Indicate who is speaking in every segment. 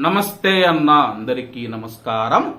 Speaker 1: నమస్తే అన్న అందరికీ నమస్కారం.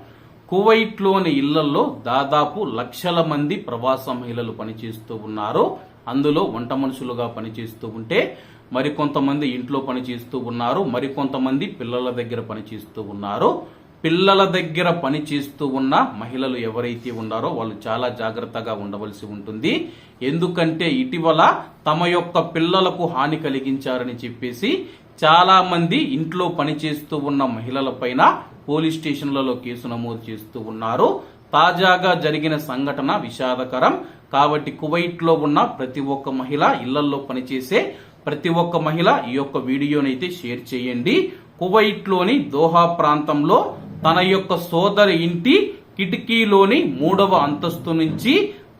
Speaker 1: కువైట్లోని ఇళ్ళలో దాదాపు లక్షల మంది ప్రవాస మహిళలు పనిచేస్తూ ఉన్నారు. అందులో వంట మనుషులుగా పనిచేస్తూ ఉంటే మరికొంతమంది ఇంట్లో పనిచేస్తూ ఉన్నారు. మరికొంతమంది పిల్లల దగ్గర పనిచేస్తూ ఉన్నారు. పిల్లల దగ్గర పనిచేస్తూ ఉన్న మహిళలు ఎవరైతే ఉన్నారో వాళ్ళు చాలా జాగ్రత్తగా ఉండవలసి ఉంటుంది. ఎందుకంటే ఇటీవల తమ యొక్క పిల్లలకు హాని కలిగించారని చెప్పేసి చాలా మంది ఇంట్లో పనిచేస్తూ ఉన్న మహిళల పైన పోలీస్ స్టేషన్లలో కేసు నమోదు చేస్తూ ఉన్నారు. తాజాగా జరిగిన సంఘటన విషాదకరం. కాబట్టి కువైట్లో ఉన్న ప్రతి ఒక్క మహిళ ఇళ్ళలో పనిచేసే ప్రతి ఒక్క మహిళ ఈ యొక్క వీడియోనైతే షేర్ చేయండి. కువైట్లోని దోహా ప్రాంతంలో తన యొక్క సోదరి ఇంటి కిటికీలోని మూడవ అంతస్తు నుంచి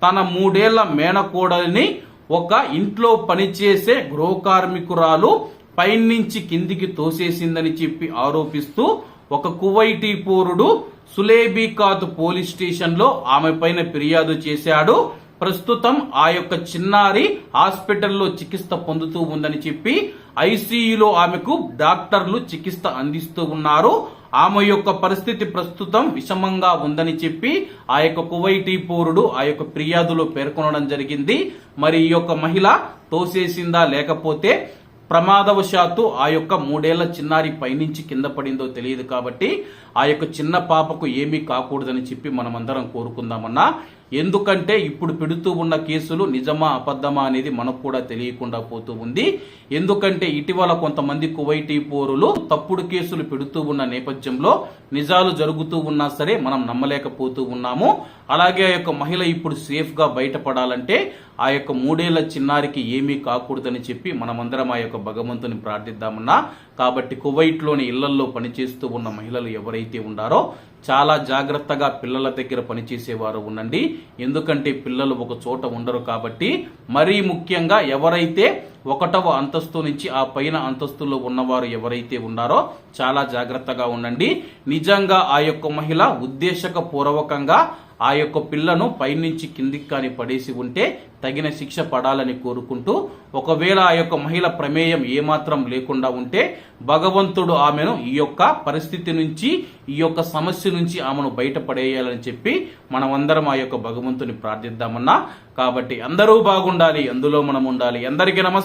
Speaker 1: తన మూడేళ్ళ మేనకోడల్ని ఒక ఇంట్లో పనిచేసే గృహ కార్మికురాలు పైనుంచి కిందికి తోసేసిందని చెప్పి ఆరోపిస్తూ ఒక కువైటీ పౌరుడు సులేబీకాత్ పోలీస్ స్టేషన్లో ఆమె పైన ఫిర్యాదు చేశాడు. ప్రస్తుతం ఆ యొక్క చిన్నారి హాస్పిటల్లో చికిత్స పొందుతూ ఉందని చెప్పి ఐసీయూలో ఆమెకు డాక్టర్లు చికిత్స అందిస్తూ ఉన్నారు. ఆమె యొక్క పరిస్థితి ప్రస్తుతం విషమంగా ఉందని చెప్పి ఆ యొక్క కువైటీ పౌరుడు ఆ యొక్క ఫిర్యాదులో పేర్కొనడం జరిగింది. మరి ఈ యొక్క మహిళ తోసేసిందా లేకపోతే ప్రమాదవశాత్తు ఆ యొక్క మూడేళ్ళ చిన్నారి పైనుంచి కింద పడిందో తెలియదు కాబట్టి ఆ యొక్క చిన్న పాపకు ఏమీ కాకూడదని చెప్పి మనమందరం కోరుకుందామన్నా. ఎందుకంటే ఇప్పుడు పెడుతూ ఉన్న కేసులు నిజమా అబద్ధమా అనేది మనకు కూడా తెలియకుండా పోతూ ఉంది. ఎందుకంటే ఇటీవల కొంతమంది కువైటీ పోరులు తప్పుడు కేసులు పెడుతూ ఉన్న నేపథ్యంలో నిజాలు జరుగుతూ ఉన్నా సరే మనం నమ్మలేకపోతూ ఉన్నాము. అలాగే ఆ యొక్క మహిళ ఇప్పుడు సేఫ్గా బయటపడాలంటే ఆ యొక్క మూడేళ్ళ చిన్నారికి ఏమీ కాకూడదని చెప్పి మనమందరం ఆ యొక్క భగవంతుని ప్రార్థిద్దామన్నా. కాబట్టి కువైట్లోని ఇళ్ళల్లో పనిచేస్తూ ఉన్న మహిళలు ఎవరైతే ఉన్నారో చాలా జాగ్రత్తగా పిల్లల దగ్గర పనిచేసేవారు ఉండండి. ఎందుకంటే పిల్లలు ఒక చోట ఉండరు కాబట్టి మరీ ముఖ్యంగా ఎవరైతే ఒకటవ అంతస్తు నుంచి ఆ పైన అంతస్తులో ఉన్నవారు ఎవరైతే ఉన్నారో చాలా జాగ్రత్తగా ఉండండి. నిజంగా ఆ యొక్క మహిళ ఉద్దేశక పూర్వకంగా ఆ యొక్క పిల్లను పైనుంచి కిందికి కానీ పడేసి ఉంటే తగిన శిక్ష పడాలని కోరుకుంటూ ఒకవేళ ఆ యొక్క మహిళ ప్రమేయం ఏమాత్రం లేకుండా ఉంటే భగవంతుడు ఆమెను ఈ యొక్క పరిస్థితి నుంచి ఈ యొక్క సమస్య నుంచి ఆమెను బయటపడేయాలని చెప్పి మనమందరం ఆ యొక్క భగవంతుని ప్రార్థిద్దామన్నా. కాబట్టి అందరూ బాగుండాలి అందులో మనం ఉండాలి. అందరికీ